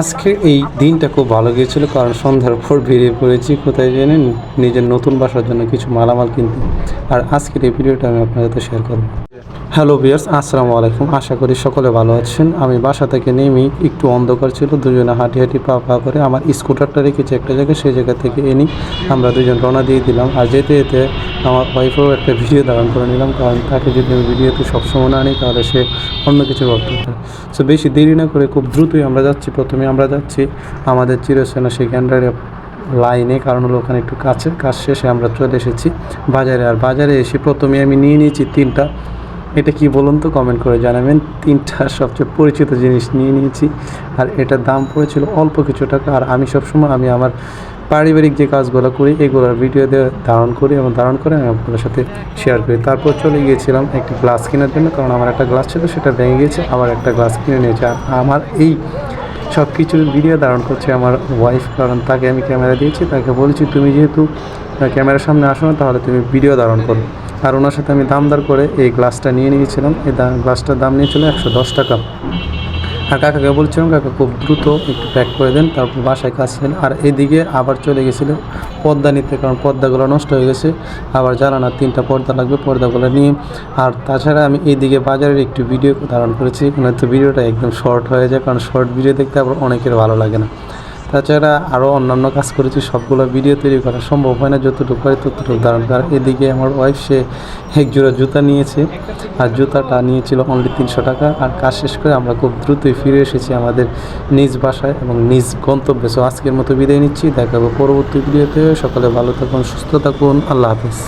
আজকে এই দিনটা খুব ভালো গিয়েছিল, কারণ সন্ধ্যার পর বেরিয়ে পড়েছি, কোথায় জানেন নিজের নতুন বাসার জন্য কিছু মালামাল কিনতে। আর আজকের এই ভিডিওটা আমি আপনাদের সাথে শেয়ার করব। হ্যালো বিয়ার্স আসসালামু আলাইকুম। আশা করি সকলে ভালো আছেন। আমি বাসা থেকে নেমেই একটু অন্ধকার ছিল, দুজনে হাঁটি হাঁটি পা পা করে আমার স্কুটারটা রেখেছি একটা জায়গায়, সেই জায়গা থেকে এনে আমরা দুজন রওনা দিয়ে দিলাম। আর যেতে যেতে আমার ওয়াইফেও একটা ভিডিও ধারণ করে নিলাম, কারণ তাকে যদি আমি ভিডিওতে সবসময় না আনি, তাহলে সে অন্য কিছু ভাবতে পারে সো বেশি দেরি না করে খুব দ্রুতই আমরা যাচ্ছি। প্রথমে আমরা যাচ্ছি আমাদের চিরসেনা সেই গ্যান্ডারে লাইনে কারণ হলো ওখানে একটু কাছে, কাজ শেষে আমরা চলে এসেছি বাজারে। আর বাজারে এসে প্রথমে আমি নিয়ে নিয়েছি তিনটা এটা কি বলুন তো? কমেন্ট করে জানাবেন। তিনটা সবচেয়ে পরিচিত জিনিস নিয়ে নিয়েছি। আর এটার দাম পড়েছিল অল্প কিছু টাকা। আর আমি সবসময় আমি আমার পারিবারিক যে কাজগুলো করি, এগুলোর ভিডিও দিয়ে ধারণ করি এবং ধারণ করে আমি আপনাদের সাথে শেয়ার করি। তারপর চলে গিয়েছিলাম একটি গ্লাস কেনার জন্য। কারণ আমার একটা গ্লাস ছিল, সেটা ভেঙে গিয়েছে। আবার একটা গ্লাস কিনে নিয়েছে। আর আমার এই সব কিছুর ভিডিও ধারণ করছে আমার ওয়াইফ কারণ তাকে আমি ক্যামেরা দিয়েছি। তাকে বলেছি, তুমি যেহেতু ক্যামেরার সামনে আসো না, তাহলে তুমি ভিডিও ধারণ করো। আর ওনার সাথে আমি দামদার করে এই গ্লাসটা নিয়ে নিয়েছিলাম। এই গ্লাসটার দাম নিয়েছিল একশো দশ টাকা। আর কাকাকে বলছিলাম, কাকা, খুব দ্রুত একটু প্যাক করে দেন, তারপর বাসায় কাজ ছিল আর এদিকে আবার চলে গেছিল পর্দা নিতে, কারণ পর্দাগুলো নষ্ট হয়ে গেছে। আবার জানানার তিনটা পর্দা লাগবে, পর্দাগুলো নিয়ে। আর তাছাড়া আমি এইদিকে বাজারের একটু ভিডিও ধারণ করেছি। তো ভিডিওটা একদম শর্ট হয়ে যায়, কারণ শর্ট ভিডিও দেখতে আবার অনেকের ভালো লাগে না। তাছাড়া আরও অন্যান্য কাজ করেছি, সবগুলো ভিডিও তৈরি করা সম্ভব হয় না, যতটুকু হয় ততটুকু। ধারণ করা এদিকে আমার ওয়াইফ সে এক জোড়া জুতা নিয়েছে আর জুতাটা নিয়েছিল অনলি তিনশো টাকা। আর কাজ শেষ করে আমরা খুব দ্রুতই ফিরে এসেছি আমাদের নিজ বাসায় এবং নিজ গন্তব্যে। সো আজকের মতো বিদায় নিচ্ছি, দেখাবো পরবর্তী ভিডিওতে সকালে ভালো থাকুন, সুস্থ থাকুন, আল্লাহ হাফিজ।